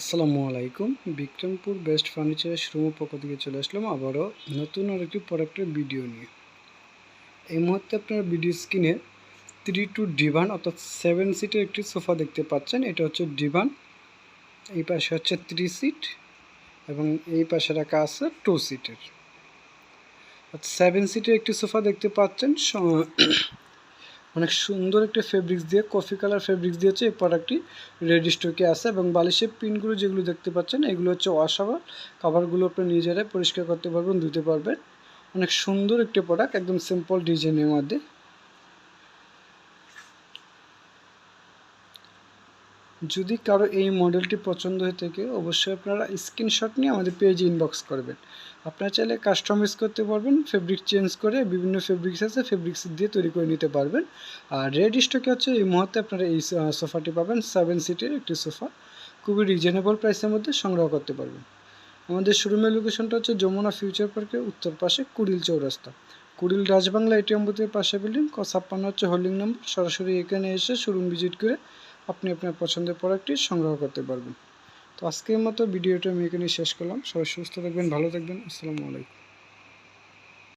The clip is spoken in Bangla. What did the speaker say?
আসসালামু আলাইকুম। বিক্রমপুর বেস্ট ফার্নিচারের শোরুমের পক্ষ থেকে চলে আসলাম আবারও নতুন আর একটি প্রোডাক্টের ভিডিও নিয়ে। এই মুহূর্তে আপনারা ভিডিও স্ক্রিনে থ্রি টু ডিভান অর্থাৎ সেভেন সিটের একটি সোফা দেখতে পাচ্ছেন। এটা হচ্ছে ডিভান এই পাশে হচ্ছে থ্রি সিট এবং এই পাশে রাখা আছে টু সিটের সেভেন সিটের একটি সোফা দেখতে পাচ্ছেন। অনেক সুন্দর একটি ফেব্রিক্স দিয়ে কফি কালার ফেব্রিক্স দিয়ে হচ্ছে এই প্রোডাক্টটি রেডি স্টকে আছে এবং বালিশের পিনগুলো যেগুলো দেখতে পাচ্ছেন, এগুলো হচ্ছে ওয়াশাবল কাভারগুলো আপনি নিজেরাই পরিষ্কার করতে পারবেন, ধুতে পারবেন। অনেক সুন্দর একটি প্রোডাক্ট একদম সিম্পল ডিজাইনের মধ্যে। যদি কারও এই মডেলটি পছন্দ হয়ে থাকে, অবশ্যই আপনারা স্ক্রিনশট নিয়ে আমাদের পেজে ইনবক্স করবেন। আপনারা চাইলে কাস্টমাইজ করতে পারবেন ফেব্রিক চেঞ্জ করে বিভিন্ন ফেব্রিক্স আছে ফেব্রিক্স দিয়ে তৈরি করে নিতে পারবেন। আর রেড স্টকে হচ্ছে এই মুহূর্তে আপনারা এই সোফাটি পাবেন সেভেন সিটের একটি সোফা। খুবই রিজনেবল প্রাইসের মধ্যে সংগ্রহ করতে পারবেন। আমাদের শোরুমের লোকেশনটা হচ্ছে যমুনা ফিউচার পার্কের উত্তর পাশে কুড়িল চৌরাস্তা। কুড়িল রাজবাংলা এটিএম বুথের পাশে বিল্ডিং ক ছাপ্পান্ন হচ্ছে হোল্ডিং নম্বর সরাসরি এখানে এসে শোরুম ভিজিট করে আপনি আপনার পছন্দের প্রোডাক্টটি সংগ্রহ করতে পারবেন। তো আজকের মতো ভিডিওটা আমি এখানে শেষ করলাম। সবাই সুস্থ থাকবেন, ভালো থাকবেন। আসসালামু আলাইকুম।